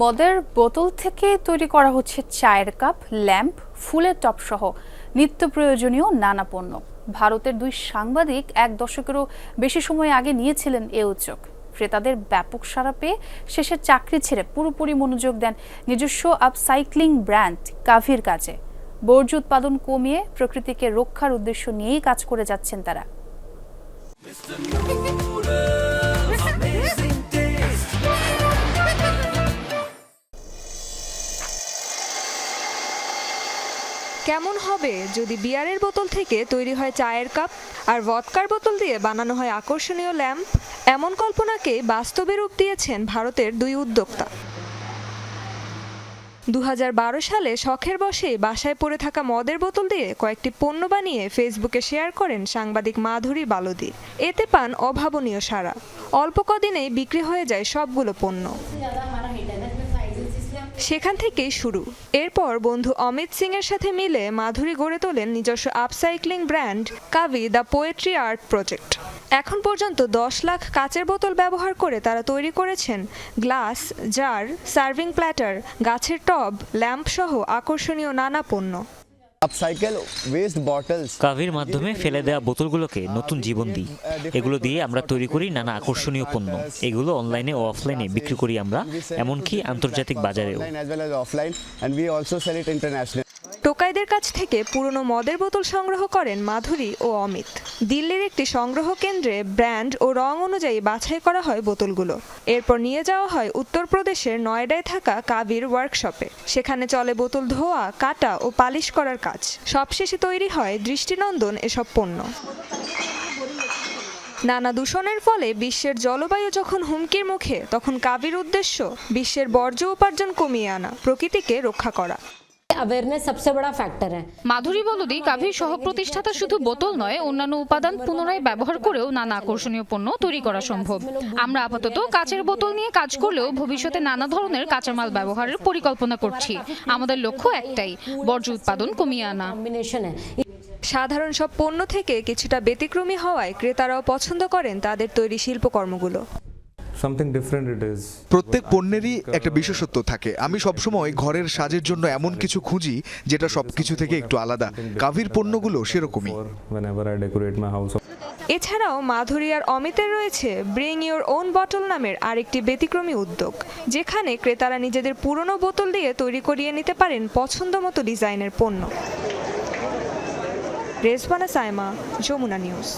মদের বোতল থেকে তৈরি করা হচ্ছে চায়ের কাপ, ল্যাম্প, ফুলের টপ সহ নিত্য প্রয়োজনীয় নানা পণ্য। ভারতের দুই সাংবাদিক এক দশকেরও বেশি সময় আগে নিয়েছিলেন এ উদ্যোগ। ক্রেতাদের ব্যাপক সাড়া পেয়ে শেষে চাকরি ছেড়ে পুরোপুরি মনোযোগ দেন নিজস্ব আপসাইক্লিং ব্র্যান্ড কাভির কাজে। বর্জ্য উৎপাদন কমিয়ে প্রকৃতিকে রক্ষার উদ্দেশ্য নিয়েই কাজ করে যাচ্ছেন তারা। কেমন হবে যদি বিয়ারের বোতল থেকে তৈরি হয় চায়ের কাপ আর ভদকার বোতল দিয়ে বানানো হয় আকর্ষণীয় ল্যাম্প? এমন কল্পনাকে বাস্তবে রূপ দিয়েছেন ভারতের দুই উদ্যোক্তা। দু হাজার বারো সালে শখের বসে বাসায় পড়ে থাকা মদের বোতল দিয়ে কয়েকটি পণ্য বানিয়ে ফেসবুকে শেয়ার করেন সাংবাদিক মাধুরী বালদি। এতে পান অভাবনীয় সাড়া। অল্প কদিনেই বিক্রি হয়ে যায় সবগুলো পণ্য। সেখান থেকেই শুরু। এরপর বন্ধু অমিত সিং এর সাথে মিলে মাধুরী গড়ে তোলেন নিজস্ব upcycling brand Kavi the poetry art project. এখন পর্যন্ত দশ লাখ কাচের বোতল ব্যবহার করে তারা তৈরি করেছেন গ্লাস, জার, সার্ভিং প্ল্যাটার, গাছের টব ল্যাম্প সহ আকর্ষণীয় নানা পণ্য। আপসাইকেল ওয়েস্ট বটলস কাভির মাধ্যমে ফেলে দেওয়া বোতলগুলোকে নতুন জীবন দিই। এগুলো দিয়ে আমরা তৈরি করি নানা আকর্ষণীয় পণ্য। এগুলো অনলাইনে ও অফলাইনে বিক্রি করি আমরা এমনকি আন্তর্জাতিক বাজারেও। Offline and we also sell it also টোকাইদের কাছ থেকে পুরনো মদের বোতল সংগ্রহ করেন মাধুরী ও অমিত। দিল্লির একটি সংগ্রহ কেন্দ্রে ব্র্যান্ড ও রং অনুযায়ী বাছাই করা হয় বোতলগুলো। এরপর নিয়ে যাওয়া হয় উত্তরপ্রদেশের নয়ডায় থাকা কাবির ওয়ার্কশপে। সেখানে চলে বোতল ধোয়া, কাটা ও পালিশ করার কাজ। সবশেষে তৈরি হয় দৃষ্টিনন্দন এসব পণ্য। নানা দূষণের ফলে বিশ্বের জলবায়ু যখন হুমকির মুখে, তখন কাবির উদ্দেশ্য বিশ্বের বর্জ্য উপার্জন কমিয়ে আনা, প্রকৃতিকে রক্ষা করা। अवेयरनेस सबसे बड़ा फैक्टर है মাধুরী বলদি কাভির সহ প্রতিষ্ঠাতা শুধু বোতল নয় অন্যান্য উপাদান পুনরায় ব্যবহার করেও নানা আকর্ষণীয় পণ্য তৈরি করা সম্ভব আমরা আপাতত কাচের বোতল নিয়ে কাজ করলেও ভবিষ্যতে নানা ধরনের কাঁচামাল ব্যবহারের পরিকল্পনা করছি আমাদের লক্ষ্য একটাই বর্জ্য উৎপাদন কমিয়ে আনা कॉम्बिनेशन है সাধারণ সব পণ্য থেকে কিছুটা ব্যতিক্রমী হওয়ায় ক্রেতারাও পছন্দ করেন তাদের তৈরি শিল্পকর্মগুলো প্রত্যেক পণ্যেরই একটা বিশেষত্ব থাকে। আমি সবসময় ঘরের সাজের জন্য এমন কিছু খুঁজি যেটা সবকিছু থেকে একটু আলাদা। কাভির পণ্যগুলো সেরকমই। এছাড়াও মাধুরী আর অমিতের রয়েছে ব্রিং ইউর ওন বটল নামের আরেকটি ব্যতিক্রমী উদ্যোগ যেখানে ক্রেতারা নিজেদের পুরনো বোতল দিয়ে তৈরি করিয়ে নিতে পারেন পছন্দ মতো ডিজাইনের পণ্য। রেজবানা সাইমা যমুনা নিউজ।